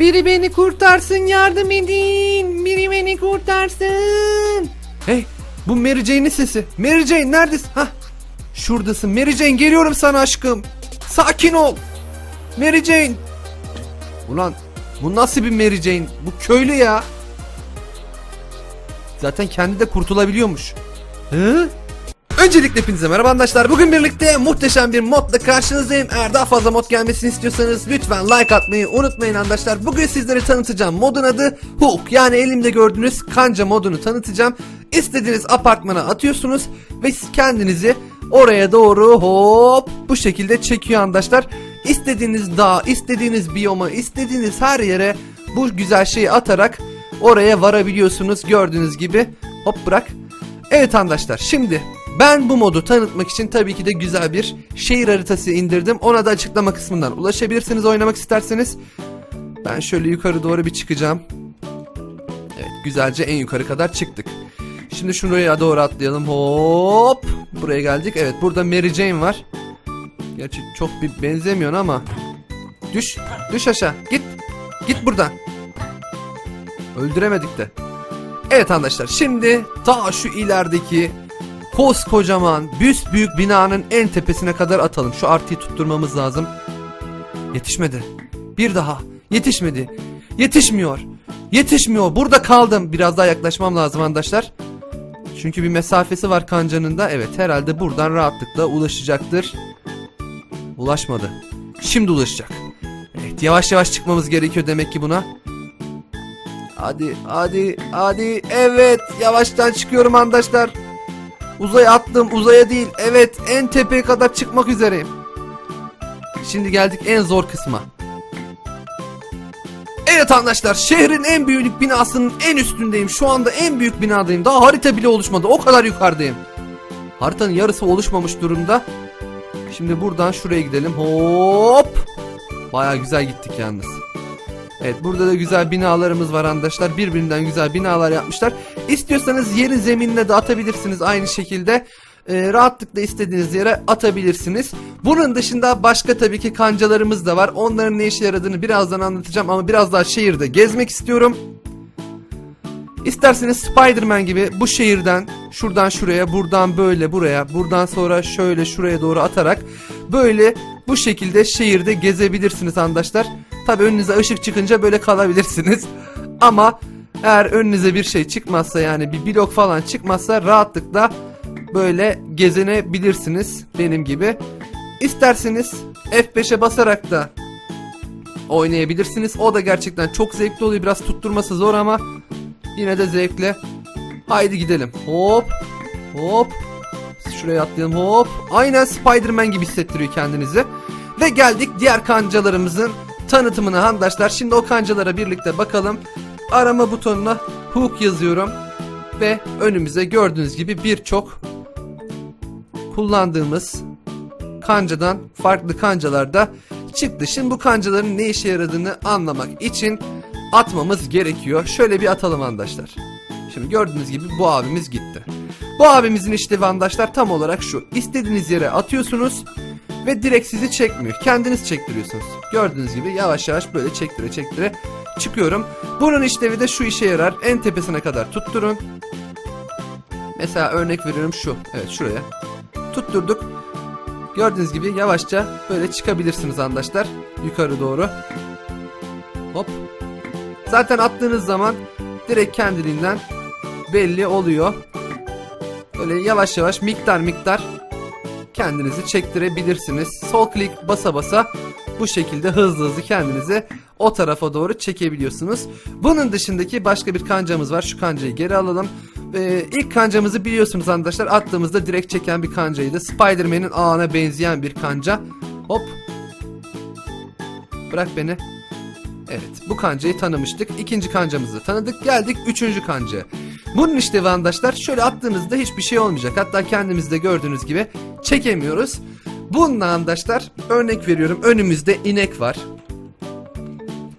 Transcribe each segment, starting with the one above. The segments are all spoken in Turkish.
Biri beni kurtarsın yardım edin. Biri beni kurtarsın. Hey bu Mary Jane'in sesi. Mary Jane neredesin? Hah şuradasın. Mary Jane geliyorum sana aşkım. Sakin ol. Mary Jane. Ulan bu nasıl bir Mary Jane? Bu köylü ya. Zaten kendi de kurtulabiliyormuş. Hı? Öncelikle hepinize merhaba arkadaşlar. Bugün birlikte muhteşem bir modla karşınızdayım. Eğer daha fazla mod gelmesini istiyorsanız lütfen like atmayı unutmayın arkadaşlar. Bugün sizlere tanıtacağım modun adı Hook. Yani elimde gördüğünüz kanca modunu tanıtacağım. İstediğiniz apartmana atıyorsunuz ve siz kendinizi oraya doğru hop bu şekilde çekiyor arkadaşlar. İstediğiniz dağ, istediğiniz biyoma, istediğiniz her yere bu güzel şeyi atarak oraya varabiliyorsunuz gördüğünüz gibi. Hop bırak. Evet arkadaşlar şimdi ben bu modu tanıtmak için tabii ki de güzel bir şehir haritası indirdim. Ona da açıklama kısmından ulaşabilirsiniz oynamak isterseniz. Ben şöyle yukarı doğru bir çıkacağım. Evet güzelce en yukarı kadar çıktık. Şimdi şuraya doğru atlayalım. Hop. Buraya geldik. Evet burada Mary Jane var. Gerçi çok bir benzemiyor ama. Düş. Düş aşağı. Git. Git buradan. Öldüremedik de. Evet arkadaşlar şimdi ta şu ilerideki koskocaman büyük binanın en tepesine kadar atalım. Şu artıyı tutturmamız lazım. Yetişmedi. Bir daha. Yetişmedi. Yetişmiyor. Yetişmiyor. Burada kaldım. Biraz daha yaklaşmam lazım arkadaşlar. Çünkü bir mesafesi var kancanın da. Evet herhalde buradan rahatlıkla ulaşacaktır. Ulaşmadı. Şimdi ulaşacak. Evet yavaş yavaş çıkmamız gerekiyor demek ki buna. Hadi hadi hadi evet yavaştan çıkıyorum arkadaşlar. Uzaya attım uzaya değil evet en tepeye kadar çıkmak üzereyim. Şimdi geldik en zor kısma. Evet arkadaşlar şehrin en büyük binasının en üstündeyim. Şu anda en büyük binadayım. Daha harita bile oluşmadı. O kadar yukarıdayım. Haritanın yarısı oluşmamış durumda. Şimdi buradan şuraya gidelim. Hop. Baya güzel gittik yalnız. Evet burada da güzel binalarımız var arkadaşlar. Birbirinden güzel binalar yapmışlar. İstiyorsanız yerin zeminine de atabilirsiniz aynı şekilde. Ee, rahatlıkla istediğiniz yere atabilirsiniz. Bunun dışında başka tabii ki kancalarımız da var. Onların ne işe yaradığını birazdan anlatacağım ama biraz daha şehirde gezmek istiyorum. İsterseniz Spider-Man gibi bu şehirden şuradan şuraya, buradan böyle buraya, buradan sonra şöyle şuraya doğru atarak böyle bu şekilde şehirde gezebilirsiniz arkadaşlar. Tabi önünüze ışık çıkınca böyle kalabilirsiniz. Ama eğer önünüze bir şey çıkmazsa yani bir blok falan çıkmazsa rahatlıkla böyle gezenebilirsiniz benim gibi. İsterseniz F5'e basarak da oynayabilirsiniz. O da gerçekten çok zevkli oluyor. Biraz tutturması zor ama yine de zevkli. Haydi gidelim. Hop. Hop. Şuraya atlayalım. Hop. Aynen Spider-Man gibi hissettiriyor kendinizi. Ve geldik diğer kancalarımızın tanıtımına arkadaşlar. Şimdi o kancalara birlikte bakalım. Arama butonuna hook yazıyorum. Ve önümüze gördüğünüz gibi birçok kullandığımız kancadan farklı kancalarda çıktı. Şimdi bu kancaların ne işe yaradığını anlamak için atmamız gerekiyor. Şöyle bir atalım arkadaşlar. Şimdi gördüğünüz gibi bu abimiz gitti. Bu abimizin işlevi arkadaşlar tam olarak şu. İstediğiniz yere atıyorsunuz ve direkt sizi çekmiyor. Kendiniz çektiriyorsunuz. Gördüğünüz gibi yavaş yavaş böyle çektire çektire çıkıyorum. Bunun işlevi de şu işe yarar. En tepesine kadar tutturun. Mesela örnek veriyorum şu. Evet şuraya. Tutturduk. Gördüğünüz gibi yavaşça böyle çıkabilirsiniz arkadaşlar. Yukarı doğru. Hop. Zaten attığınız zaman direkt kendiliğinden belli oluyor. Böyle yavaş yavaş miktar miktar kendinizi çektirebilirsiniz. Sol klik basa basa bu şekilde hızlı hızlı kendinizi o tarafa doğru çekebiliyorsunuz. Bunun dışındaki başka bir kancamız var. Şu kancayı geri alalım. Ee, ilk kancamızı biliyorsunuz arkadaşlar. Attığımızda direkt çeken bir kancaydı. Spider-Man'in ağına benzeyen bir kanca. Hop. Bırak beni. Evet bu kancayı tanımıştık. İkinci kancamızı tanıdık. Geldik üçüncü kanca. Bunun işlevi arkadaşlar şöyle attığınızda hiçbir şey olmayacak. Hatta kendimizde gördüğünüz gibi çekemiyoruz. Bununla arkadaşlar örnek veriyorum önümüzde inek var.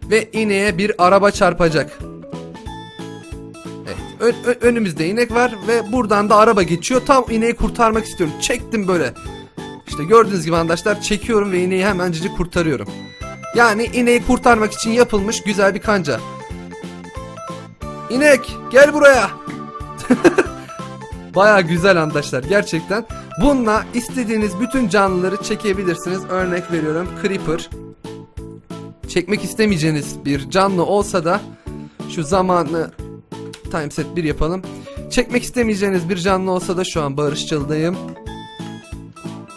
Ve ineğe bir araba çarpacak. Evet, ön- önümüzde inek var ve buradan da araba geçiyor. Tam ineği kurtarmak istiyorum. Çektim böyle. İşte gördüğünüz gibi arkadaşlar çekiyorum ve ineği hemencecik kurtarıyorum. Yani ineği kurtarmak için yapılmış güzel bir kanca. İnek gel buraya. Baya güzel arkadaşlar gerçekten. Bununla istediğiniz bütün canlıları çekebilirsiniz. Örnek veriyorum Creeper. Çekmek istemeyeceğiniz bir canlı olsa da şu zamanı timeset 1 yapalım. Çekmek istemeyeceğiniz bir canlı olsa da şu an barışçıldayım.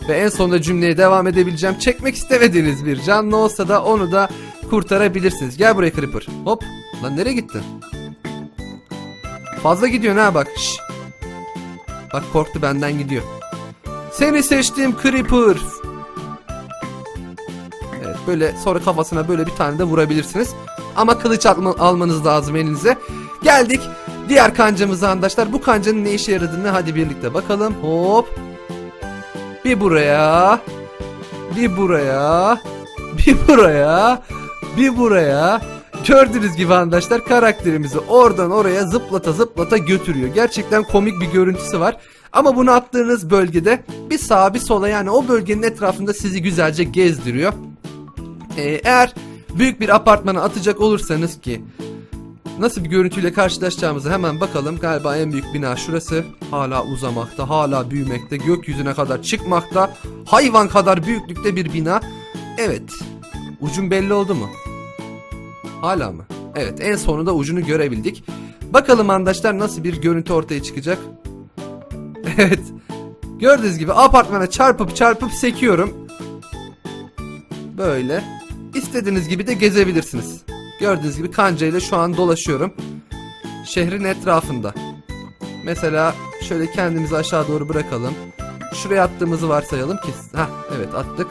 Ve en sonunda cümleye devam edebileceğim. Çekmek istemediğiniz bir canlı olsa da onu da kurtarabilirsiniz. Gel buraya Creeper. Hop. Lan nereye gittin? Fazla gidiyorsun ha bak. Şş. Bak korktu benden gidiyor. Seni seçtim Creeper. Evet böyle sonra kafasına böyle bir tane de vurabilirsiniz. Ama kılıç alma- almanız lazım elinize. Geldik diğer kancamıza arkadaşlar. Bu kancanın ne işe yaradığını hadi birlikte bakalım. Hop. Bir buraya. Bir buraya. Bir buraya. Bir buraya. Gördüğünüz gibi arkadaşlar karakterimizi oradan oraya zıplata zıplata götürüyor. Gerçekten komik bir görüntüsü var. Ama bunu attığınız bölgede bir sağa bir sola yani o bölgenin etrafında sizi güzelce gezdiriyor. Ee, eğer büyük bir apartmana atacak olursanız ki nasıl bir görüntüyle karşılaşacağımızı hemen bakalım. Galiba en büyük bina şurası. Hala uzamakta, hala büyümekte, gökyüzüne kadar çıkmakta. Hayvan kadar büyüklükte bir bina. Evet. Ucun belli oldu mu? Hala mı? Evet en sonunda ucunu görebildik. Bakalım arkadaşlar nasıl bir görüntü ortaya çıkacak. Evet. Gördüğünüz gibi apartmana çarpıp çarpıp sekiyorum. Böyle. İstediğiniz gibi de gezebilirsiniz. Gördüğünüz gibi kanca ile şu an dolaşıyorum. Şehrin etrafında. Mesela şöyle kendimizi aşağı doğru bırakalım. Şuraya attığımızı varsayalım ki. Ha evet attık.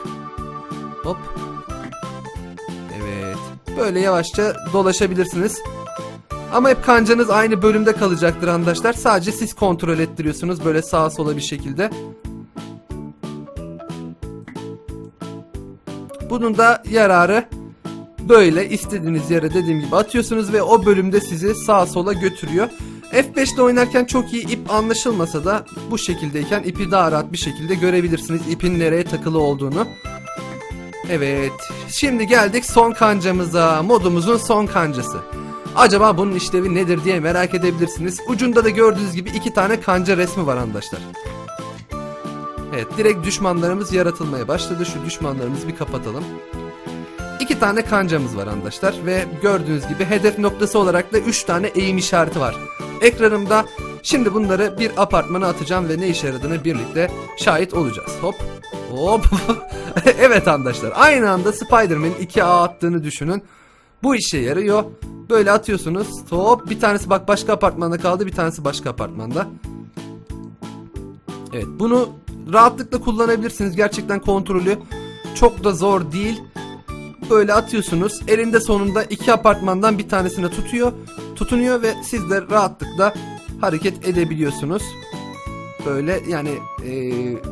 Hop. Evet. Böyle yavaşça dolaşabilirsiniz. Ama hep kancanız aynı bölümde kalacaktır arkadaşlar. Sadece siz kontrol ettiriyorsunuz böyle sağa sola bir şekilde. Bunun da yararı böyle istediğiniz yere dediğim gibi atıyorsunuz ve o bölümde sizi sağa sola götürüyor. F5'te oynarken çok iyi ip anlaşılmasa da bu şekildeyken ipi daha rahat bir şekilde görebilirsiniz ipin nereye takılı olduğunu. Evet, şimdi geldik son kancamıza, modumuzun son kancası. Acaba bunun işlevi nedir diye merak edebilirsiniz. Ucunda da gördüğünüz gibi iki tane kanca resmi var arkadaşlar. Evet, direkt düşmanlarımız yaratılmaya başladı. Şu düşmanlarımızı bir kapatalım. İki tane kancamız var arkadaşlar ve gördüğünüz gibi hedef noktası olarak da üç tane eğim işareti var. Ekranımda şimdi bunları bir apartmana atacağım ve ne işe yaradığını birlikte şahit olacağız. Hop hop. evet arkadaşlar aynı anda Spider-Man'in iki ağ attığını düşünün. Bu işe yarıyor. Böyle atıyorsunuz. Hop bir tanesi bak başka apartmanda kaldı bir tanesi başka apartmanda. Evet bunu rahatlıkla kullanabilirsiniz. Gerçekten kontrolü çok da zor değil. Böyle atıyorsunuz. Elinde sonunda iki apartmandan bir tanesine tutuyor. Tutunuyor ve siz de rahatlıkla hareket edebiliyorsunuz. Böyle yani e,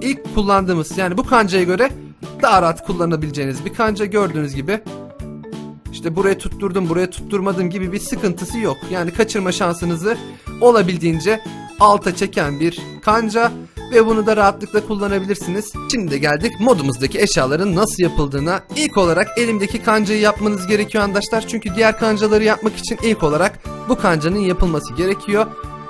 ilk kullandığımız yani bu kancaya göre daha rahat kullanabileceğiniz bir kanca gördüğünüz gibi. İşte buraya tutturdum buraya tutturmadım gibi bir sıkıntısı yok. Yani kaçırma şansınızı olabildiğince alta çeken bir kanca ve bunu da rahatlıkla kullanabilirsiniz. Şimdi de geldik modumuzdaki eşyaların nasıl yapıldığına. İlk olarak elimdeki kancayı yapmanız gerekiyor arkadaşlar. Çünkü diğer kancaları yapmak için ilk olarak bu kancanın yapılması gerekiyor.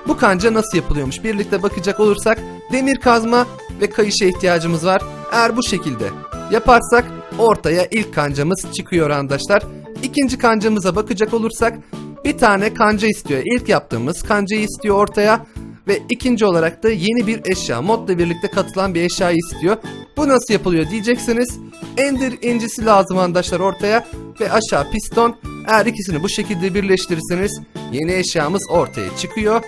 Bu kanca nasıl yapılıyormuş birlikte bakacak olursak demir kazma ve kayışa ihtiyacımız var. Eğer bu şekilde yaparsak ortaya ilk kancamız çıkıyor arkadaşlar. İkinci kancamıza bakacak olursak bir tane kanca istiyor. İlk yaptığımız kancayı istiyor ortaya ve ikinci olarak da yeni bir eşya modla birlikte katılan bir eşyayı istiyor. Bu nasıl yapılıyor diyeceksiniz. Ender incisi lazım arkadaşlar ortaya ve aşağı piston. Eğer ikisini bu şekilde birleştirirseniz yeni eşyamız ortaya çıkıyor.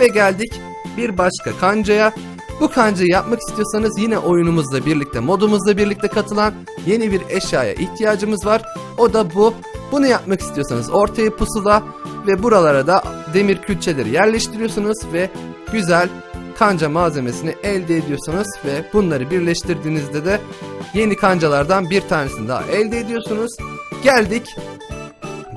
Ve geldik bir başka kancaya. Bu kancayı yapmak istiyorsanız yine oyunumuzla birlikte, modumuzla birlikte katılan yeni bir eşyaya ihtiyacımız var. O da bu. Bunu yapmak istiyorsanız ortaya pusula ve buralara da demir külçeleri yerleştiriyorsunuz ve güzel kanca malzemesini elde ediyorsunuz ve bunları birleştirdiğinizde de yeni kancalardan bir tanesini daha elde ediyorsunuz. Geldik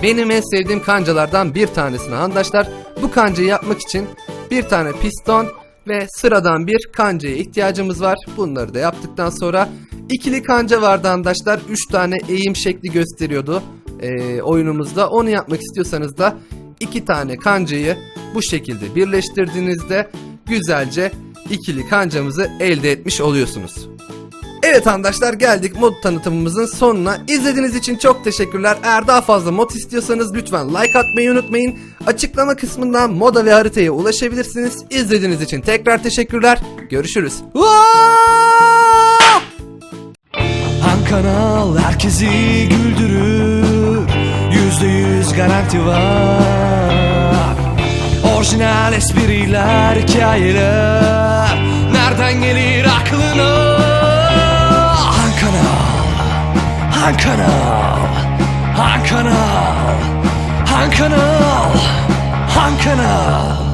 benim en sevdiğim kancalardan bir tanesine arkadaşlar. Bu kancayı yapmak için bir tane piston ve sıradan bir kancaya ihtiyacımız var. Bunları da yaptıktan sonra ikili kanca vardı arkadaşlar. 3 tane eğim şekli gösteriyordu e, oyunumuzda. Onu yapmak istiyorsanız da iki tane kancayı bu şekilde birleştirdiğinizde güzelce ikili kancamızı elde etmiş oluyorsunuz. Evet arkadaşlar geldik mod tanıtımımızın sonuna. İzlediğiniz için çok teşekkürler. Eğer daha fazla mod istiyorsanız lütfen like atmayı unutmayın. Açıklama kısmından moda ve haritaya ulaşabilirsiniz. İzlediğiniz için tekrar teşekkürler. Görüşürüz. Han kanal herkesi güldürür Yüzde yüz garanti var. Orijinal espriler, hikayeler. Nereden gelir aklına? Han kanal Han kanal Han kanal Han kanal Han kanal